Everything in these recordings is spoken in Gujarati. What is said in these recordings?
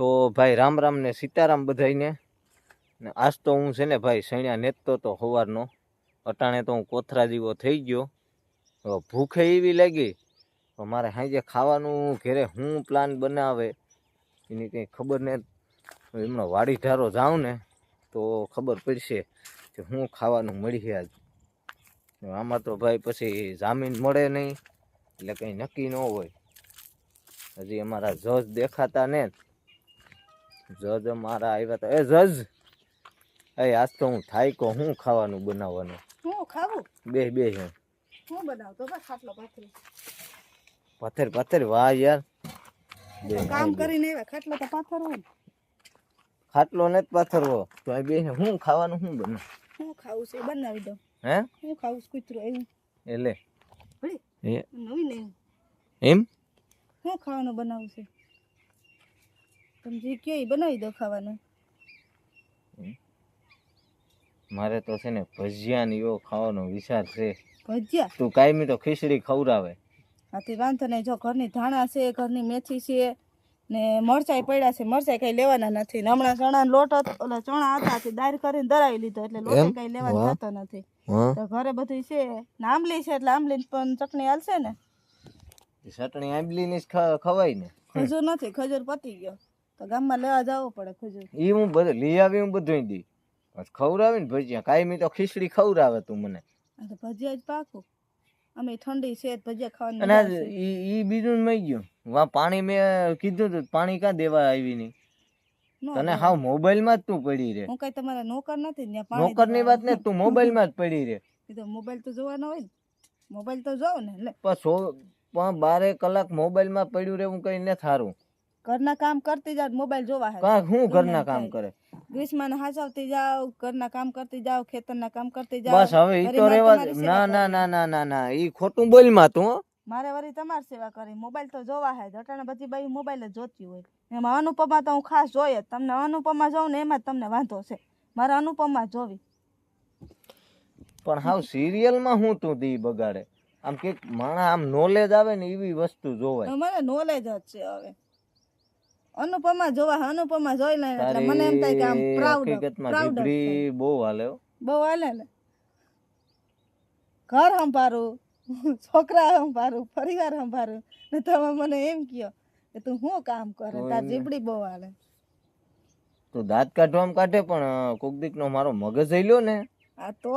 તો ભાઈ રામ રામ ને સીતારામ બધાઈને ને આજ તો હું છે ને ભાઈ સૈણ્યા નેતતો તો સવારનો અટાણે તો હું કોથરા જેવો થઈ ગયો. ભૂખે એવી લાગી. તો મારે સાંજે ખાવાનું ઘેરે હું પ્લાન બનાવે. એની કંઈ ખબર ને એમનો વાડી ઢારો જાઉં ને તો ખબર પડશે કે હું ખાવાનું મળી આજ. આમાં તો ભાઈ પછી જામીન મળે નહીં. એટલે કંઈ નક્કી ન હોય. હજી અમારા જજ દેખાતા ને જજ મારા આવ્યા તો. એ જજ! એ આજ તો હું થાય કો હું ખાવાનું બનાવવાનું? હું ખાવું? બે બે છે હું બનાવતો? બસ ખાટલો પાથર. પાથર પાથર વાહ યાર. કામ કરીને આવ્યા. ખાટલો તો પાથરવો ને. ખાટલો ને પાથરવો. તો આ બે. હું. ખાવાનું હું બનાવ? હું ખાવું છે એ બનાવી દઉં. હે? હું ખાવું છું કૂતરો? એવું એટલે એ. નવી નહીં એમ? હું ખાવાનું બનાવું છે? તમે જે કહો બનાવી દો ખાવાનું. મારે તો છે ને ભજીયા ને એવો ખાવાનો વિચાર છે. ભજીયા? તું કાયમી તો ખીચડી ખવડાવે. આથી વાંધો નહીં. જો ઘરની ધાણા છે ઘરની મેથી છે ને મરચાઈ પડ્યા છે મરચાઈ કઈ લેવાના નથી. ને હમણાં ચણા લોટ હતો ઓલા ચણા હતા તે દાર કરીને દરાવી લીધો એટલે લોટ કઈ લેવાનો. થતો નથી. તો ઘરે બધું છે. ને આંબલી છે એટલે આંબલી પણ ચટણી હાલશે ને? ચટણી આંબલી ની જ ખવાય ને. ખજૂર નથી ખજૂર પતી ગયો. તો ગામમાં લેવા જવું પડે ખુજુ ઈ હું બધું લઈ આવી હું બધું દી બસ ખવડાવે ને ભજીયા કાયમી તો ખીચડી ખવડાવે તું મને. આ તો ભજીયા જ પાકું. અમે ઠંડી છે ભજીયા ખાવાની અને. ઈ ઈ બીજું મઈ ગયું. વા પાણી મેં કીધું તું પાણી ક્યાં દેવા આવી નહીં નો તને. હાવ મોબાઈલમાં જ તું પડી રે. હું કઈ તમારા નોકર નથી ને પાણી નોકરની વાત ને તું મોબાઈલમાં જ પડી રે. તો મોબાઈલ તો જોવાનો હોય ને. મોબાઈલ તો જોવ ને લે. પણ સો પણ બારે કલાક મોબાઈલમાં પડ્યું રે હું કઈ ને થારું. ઘરના કામ કરતી જાવ મોબાઈલ જોવા હે હું ઘરના કામ કરે? ગ્રીષ્માને હાચવતી જાવ ઘરના કામ કરતી જાવ ખેતરના કામ કરતી જાવ બસ હવે ઈ તો રેવા ના ના ના ના ના ના ઈ ખોટું બોલમાં તું મારે વરી તમાર સેવા કરી. મોબાઈલ તો જોવા હે જટાણે બધી બાઈ મોબાઈલ જ જોતી હોય. એમાં અનુપમા તો હું ખાસ જોઈએ તમને અનુપમા જોઉં ને એમાં તમને વાંધો છે. મારે અનુપમા જોવી. પણ હાવ સિરિયલમાં હું તું દી બગાડે? આમ કે માણા આમ નોલેજ આવે ને એવી વસ્તુ જોવાય. મને નોલેજ જ છે હવે. અનુપમા જોવા અનુપમા જોઈ લે એટલે મને એમ થાય કે આમ પ્રાઉડ પ્રાઉડ દીકરી બહુ હાલે બહુ હાલે ને. ઘર સંભારું છોકરા સંભારું પરિવાર સંભારું ને તમે મને એમ કયો કે તું શું કામ કરે? તાર જીબડી બહુ હાલે. તું દાંત કાઢવામાં કાઢે પણ કોક દીક નો મારો મગજ લ્યો ને આ તો?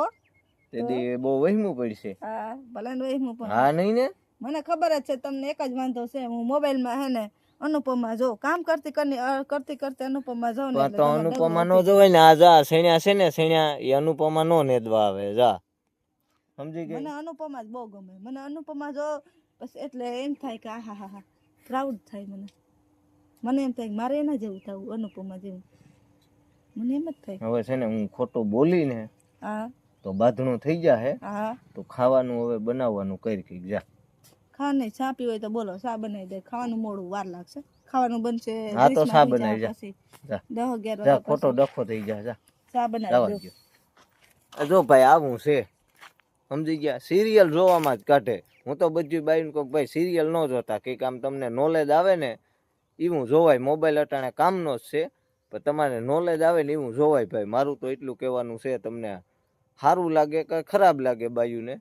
તેથી બહુ વહેમું પડશે. હા ભલે ને પણ હા નહીં ને? મને ખબર જ છે તમને એક જ વાંધો છે હું મોબાઈલમાં હે ને અનુપમા જો કામ કરતી અ, કરતી કરતી અનુપમા જો ને તો અનુપમા નો જોવે ને આ જા સેણ્યા છે ને સેણ્યા એ અનુપમા નો નેદવા આવે જા. સમજી મને ગઈ અનુપમા જ બહુ ગમે. મને અનુપમા જો બસ એટલે એમ થાય કે આહા હા હા પ્રાઉડ થાય મને. મને એમ થાય કે મારે એના જેવું થવું અનુપમા જેવું. મને એમ જ થાય. હવે છે ને હું ખોટું બોલીને હા. તો બાંધણું થઈ જાય હા. તો ખાવાનું હવે બનાવવાનું કરી કંઈક જા. ખા નહીં ચા પી હોય તો બોલો ચા બનાવી દે ખાવાનું મોડું વાર લાગશે. ખાવાનું બનશે હા તો ચા બનાવી જા. પછી. જા. અગિયાર જા ખોટો ડખો થઈ જા જા. ચા બનાવી દો. જો ભાઈ આવું છે. સમજી ગયા? સિરિયલ જોવામાં જ કાઢે. હું તો બધી બાઈને કહું ભાઈ સિરિયલ ન જોતા. કે આમ તમને નોલેજ આવે ને એવું જોવાય. મોબાઈલ અટાણે કામનો જ છે. પણ તમારે નોલેજ આવે ને એવું જોવાય ભાઈ. મારું તો એટલું કહેવાનું છે તમને. સારું લાગે કે ખરાબ લાગે બાયુને?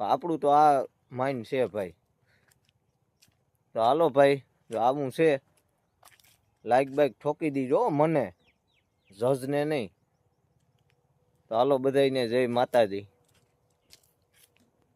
પણ આપણું તો આ માઇન્ડ છે ભાઈ. તો હાલો ભાઈ, જો આવું છે લાઈક બાઈક ઠોકી દીજો મને, જજને નહીં. તો હાલો બધાને જય માતાજી.